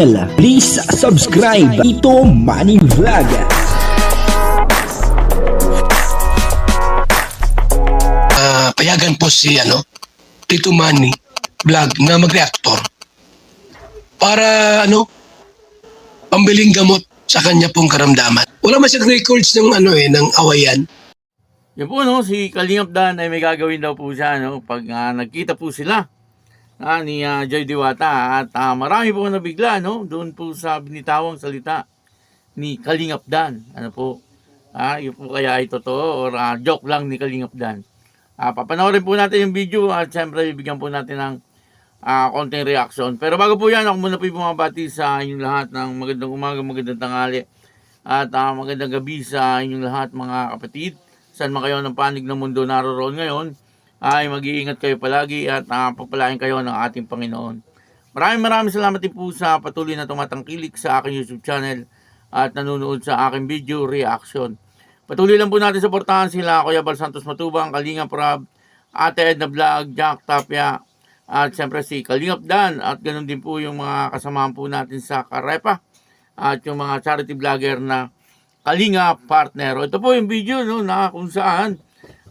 Please subscribe Ito Money Vlog. Ah, payagan po si ano, Tito Manny vlog na mag-reactor para ano, pambiling gamot sa kanya pong karamdaman. Wala man siyang records ng ano eh, ng awayan. Yan po, no, si Kalingap Dan ay may gagawin daw po siya, no, pag ah, nagkita po sila ah, ni ah, Joy Diwata at ah, marami po nabigla, no, doon po sa binitawang salita ni Kalingap Dan. Ano po, ah, yun po kaya ay totoo or ah, joke lang ni Kalingap Dan. Ah, papanoorin po natin yung video at syempre bibigyan po natin ng ah, konting reaction. Pero bago po yan, ako muna po bumabati sa inyong lahat ng magandang umaga, magandang tanghali at ah, magandang gabi sa inyong lahat mga kapatid. Saan man kayo ng panig ng mundo naroon ngayon, ay mag-iingat kayo palagi at uh, papalain kayo ng ating Panginoon. Maraming maraming salamat din po sa patuloy na tumatangkilik sa aking YouTube channel at nanonood sa aking video reaction. Patuloy lang po natin suportahan sila Kuya Bal Santos Matubang, Kalinga Prab, Ate Edna Vlog, Jack Tapia, at siyempre si Kalingap Dan at ganun din po yung mga kasamahan po natin sa Karepa at yung mga charity vlogger na Kalinga Partner. Ito po yung video no, na kung saan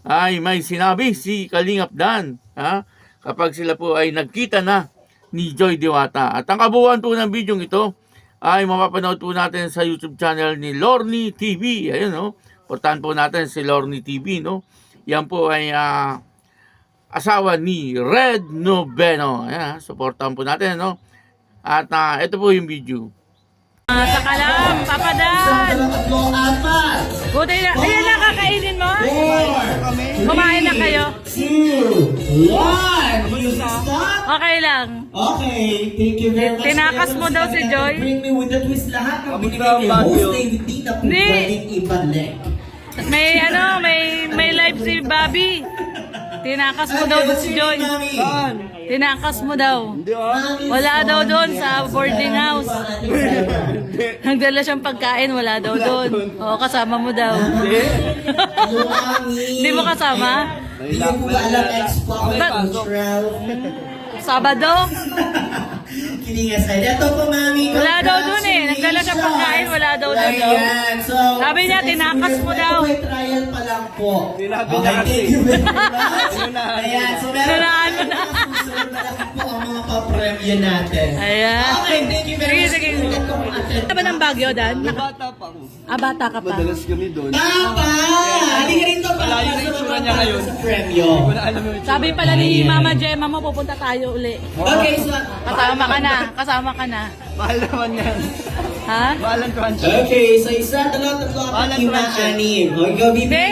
ay may sinabi si Kalingap Dan ha, kapag sila po ay nagkita na ni Joy Diwata. At ang kabuuan po ng video ito ay mapapanood po natin sa YouTube channel ni Lorny TV. Ayun no. Portahan po natin si Lorny TV no. Yan po ay ah, asawa ni Red Noveno. Ayan, ha, supportahan po natin no. At ah, ito po yung video. Ah, sa kalam, papadan. Buti na. Ayan na, kakainin mo? Kumain na kayo? Okay lang. Okay, thank you very much. Tinakas mo daw si Joy? Bring me with the twist lahat ng binigay ni host day with Tita po pwedeng ibalik. May ano, may may live si Bobby. Tinakas mo daw si Joy. Tinakas mo daw. Wala daw doon sa boarding house. Nagdala siyang pagkain, wala daw doon. Oo, kasama mo daw. Hindi mo kasama? Hindi ko ba alam Ba- cultural? Sabado? Kidding aside. Ito po, mami. Wala daw dun wala daw dun. Ayan. So, Sabi niya, tinakas mo daw. Ito ay trial pa lang po. Okay, thank you very much. Ayan. So, meron mo na. susunod na lang po ang mga papremyo natin. Ayan. Okay, thank you very much. Sige, sige. Ano ba ng Baguio, Dan? Bata pa ako. Ah, bata ka pa. Madalas kami doon. Papa! Halika rito, Papa. Malayo na yung tsura niya ngayon. Sa premyo. Sabi pala ni Mama Gemma mo, pupunta tayo uli. Okay, so... Kasama ka na. Kasama ka na. Mahal naman yan. Ha? Mahal ang crunch. Okay, so isa, dalawa, tatlo, apat, Walang lima, transfer. anim. O, ikaw, Bibi. Hindi.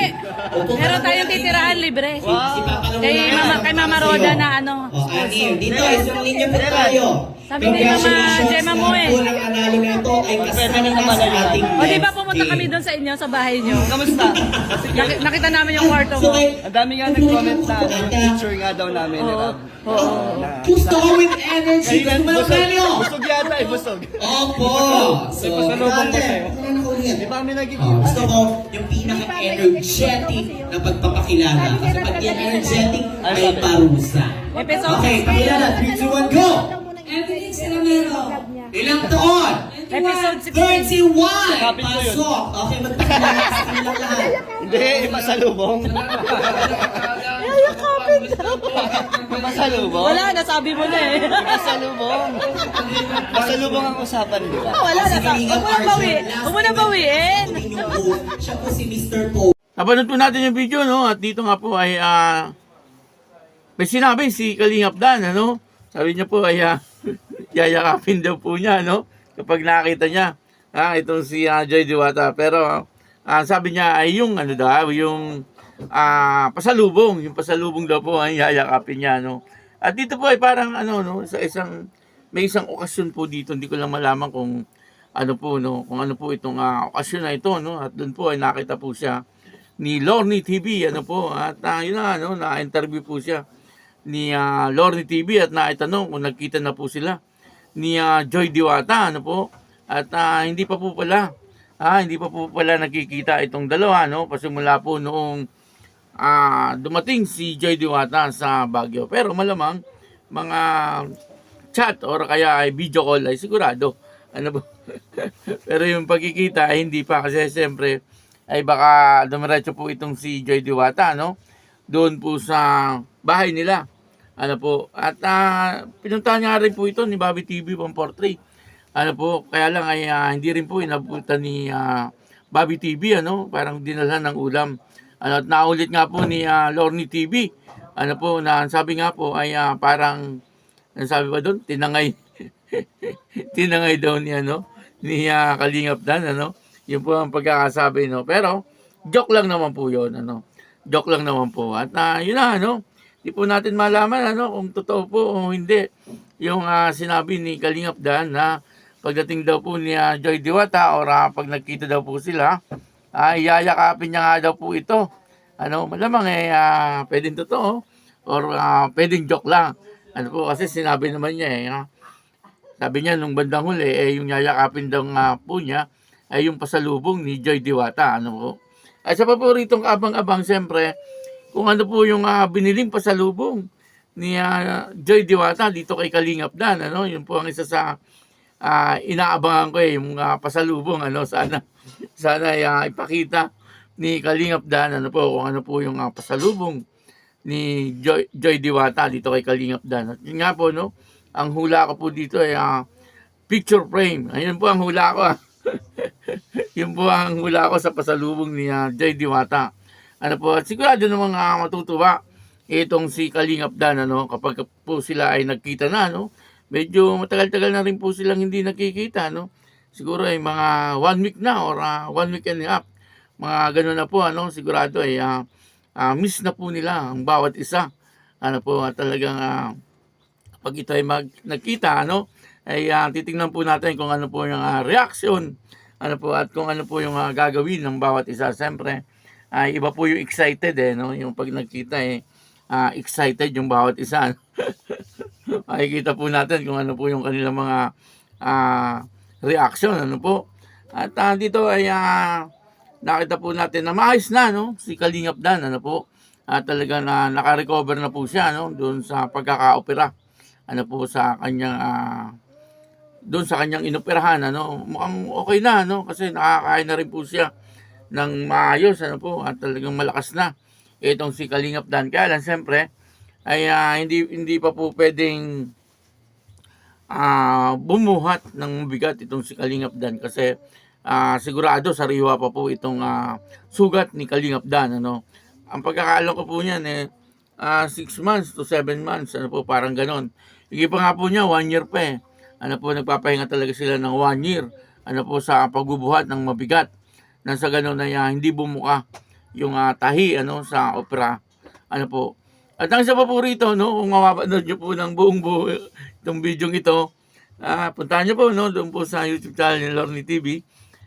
Upo ka Meron na tayong titirahan libre. Si, si Papa Lolo Kay na Mama, kay Mama. Roda na ano. O, anim. Dito, isang linya po tayo. Sabi ni Mama Congratulations, Gemma mo eh. lahat po ng analo na ito ay kasama na sa ating O di ba pumunta kami doon sa inyo, sa bahay nyo? Kamusta? Kasi Nak- nakita namin yung kwarto mo. ang dami nga nag-comment na ano, picture nga daw namin. Oo. nila. Oo. Na, to store with energy. Kailan Mga busog? premyo. Busog yata eh, busog. Opo. So, May pasalubong ba ate, sa'yo? na? Di ba Oh, nag-give? gusto ko yung pinaka-energetic na pagpapakilala. Kasi pag yan energetic, ay parusa. Okay, pakilala. 3, 2, 1, go! Ilang taon? Episode 31! 16. Kapit ko yun. Pasok! Okay, magpakilala sa kanilang lahat. Hindi, ipasalubong. Ipasalubong? Wala, nasabi mo na eh. Ipasalubong. Pasalubong ang usapan, di ba? Wala, nasabi. Huwag mo na bawi. Huwag mo na bawiin. Po, Siya po si Mr. Po. Napanood po natin yung video, no? At dito nga po ay, ah, may sinabi si Kalingap Dan, ano? Sabi niya po ay, ah, yayakapin daw po niya, no? Kapag nakita niya, ah, itong si ah, Joy Diwata. Pero, ah, sabi niya ay yung, ano daw, yung, ah, pasalubong. Yung pasalubong daw po ay yayakapin niya, no? At dito po ay parang, ano, no? Sa isang, may isang okasyon po dito, hindi ko lang malaman kung, ano po, no? Kung ano po itong ah, okasyon na ito, no? At doon po ay nakita po siya ni Lorny TV, ano po, at uh, yun na, ano, na-interview po siya ni ah, Lorny TV at naitanong kung nagkita na po sila ni ah, Joy Diwata, ano po, at ah, hindi pa po pala, ah, hindi pa po pala nakikita itong dalawa, no, pasimula po noong ah, dumating si Joy Diwata sa Baguio. Pero malamang, mga chat or kaya ay video call ay sigurado Ano ba? Pero yung pagkikita ay hindi pa kasi siyempre ay baka dumiretso po itong si Joy Diwata, no? Doon po sa bahay nila. Ano po? At uh, pinuntahan nga rin po ito ni Bobby TV 143. Ano po? Kaya lang ay ah, hindi rin po inabutan ni ah, Bobby TV, ano? Parang dinalhan ng ulam. Ano, at naulit nga po ni ah, Lorny TV. Ano po, na ang sabi nga po ay ah, parang, ano sabi ba doon? Tinangay. tinangay daw ni ano ni ah, Kalingap Dan ano yun po ang pagkakasabi no pero joke lang naman po yun ano joke lang naman po at ah, yun na ano di po natin malaman ano kung totoo po o hindi yung ah, sinabi ni Kalingap Dan na pagdating daw po ni ah, Joy Diwata or ah, pag nagkita daw po sila ay yayakapin niya nga daw po ito ano malamang eh ah, pwedeng totoo or ah, pwedeng joke lang ano po kasi sinabi naman niya eh ah, sabi niya nung bandang huli, eh, yung yayakapin daw nga po niya ay yung pasalubong ni Joy Diwata. Ano po? At sa paboritong abang-abang, siyempre, kung ano po yung ah, biniling pasalubong ni ah, Joy Diwata dito kay Kalingap Dan. Ano? Yun po ang isa sa ah, inaabangan ko eh, yung ah, pasalubong. Ano? Sana, sana ah, ipakita ni Kalingap Dan ano po, kung ano po yung ah, pasalubong ni Joy, Joy Diwata dito kay Kalingap Dan. At yun nga po, no? ang hula ko po dito ay ah, picture frame. Ayun po ang hula ko. Yun po ang hula ko sa pasalubong ni ah, Jay Diwata. Ano po, sigurado namang uh, matutuwa itong si Kalingap Dan, ano, kapag po sila ay nagkita na, no? Medyo matagal-tagal na rin po silang hindi nakikita, no? Siguro ay mga one week na or ah, one week and a half. Mga ganun na po, ano? Sigurado ay ah, ah, miss na po nila ang bawat isa. Ano po, at talagang ah, pag ito ay mag, nagkita, ano, ay ah, titingnan po natin kung ano po yung ah, reaction, ano po, at kung ano po yung ah, gagawin ng bawat isa. Siyempre, ay iba po yung excited eh, no? Yung pag nagkita eh, ah, excited yung bawat isa. Makikita po natin kung ano po yung kanilang mga ah, reaction, ano po. At ah, dito ay ah, nakita po natin na maayos na, no? Si Kalingap Dan, ano po. At talaga na naka-recover na po siya, no? Doon sa pagkaka-opera ano po sa kanyang ah, doon sa kanyang inoperahan ano mukhang okay na no kasi nakakain na rin po siya ng maayos ano po at talagang malakas na itong si Kalingap Dan kaya lang siyempre ay ah, hindi hindi pa po pwedeng ah, bumuhat ng bigat itong si Kalingap Dan kasi ah, sigurado sariwa pa po itong ah, sugat ni Kalingap Dan ano ang pagkakaalam ko po niyan eh 6 months to 7 months ano po parang ganon Higi pa nga po niya, one year pa eh. Ano po, nagpapahinga talaga sila ng one year. Ano po, sa pagbubuhat ng mabigat. Nang sa ganun na uh, hindi bumuka yung uh, tahi ano, sa opera. Ano po. At ang isa pa po rito, no, kung mapapanood nyo po ng buong buo itong video ito, uh, puntahan nyo po, no, doon po sa YouTube channel ni Lorny TV.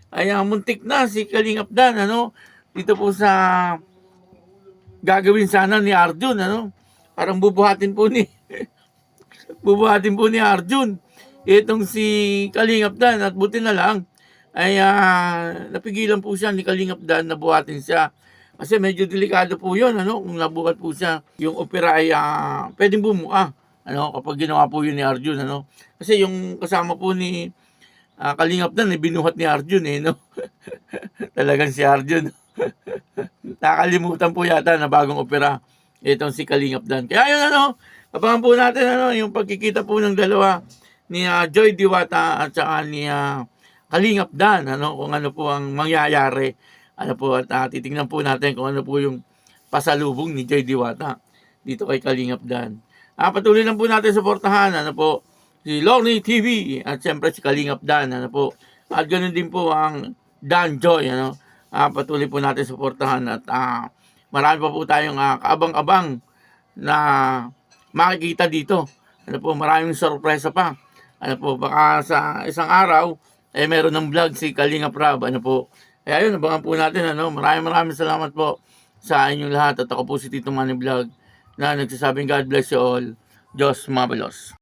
Ay, uh, muntik na si Kalingap Dan, ano, dito po sa gagawin sana ni Arjun, ano, parang bubuhatin po ni bubuhatin po ni Arjun. Itong si Kalingap Dan at buti na lang ay uh, napigilan po siya ni Kalingap Dan na buhatin siya. Kasi medyo delikado po yun, ano, kung nabuhat po siya, yung opera ay uh, pwedeng bumuka, ano, kapag ginawa po yun ni Arjun, ano. Kasi yung kasama po ni uh, Kalingap Dan, binuhat ni Arjun, eh, no. Talagang si Arjun. Nakalimutan po yata na bagong opera itong si Kalingap Dan. Kaya yun, ano, Abangan po natin ano, yung pagkikita po ng dalawa ni uh, Joy Diwata at saka ni uh, Kalingap Dan, ano, kung ano po ang mangyayari. Ano po, at uh, titingnan po natin kung ano po yung pasalubong ni Joy Diwata dito kay Kalingap Dan. Uh, patuloy lang po natin suportahan, ano po, si Lorny TV at siyempre si Kalingap Dan, ano po. At ganoon din po ang Dan Joy, ano. Uh, patuloy po natin suportahan at uh, marami pa po tayong uh, kaabang-abang na makikita dito. Ano po, maraming sorpresa pa. Ano po, baka sa isang araw, eh meron ng vlog si Kalinga Prab. Ano po, eh ayun, abangan po natin. Ano, maraming maraming salamat po sa inyong lahat. At ako po si Tito Manny Vlog na nagsasabing God bless you all. Diyos mabalos.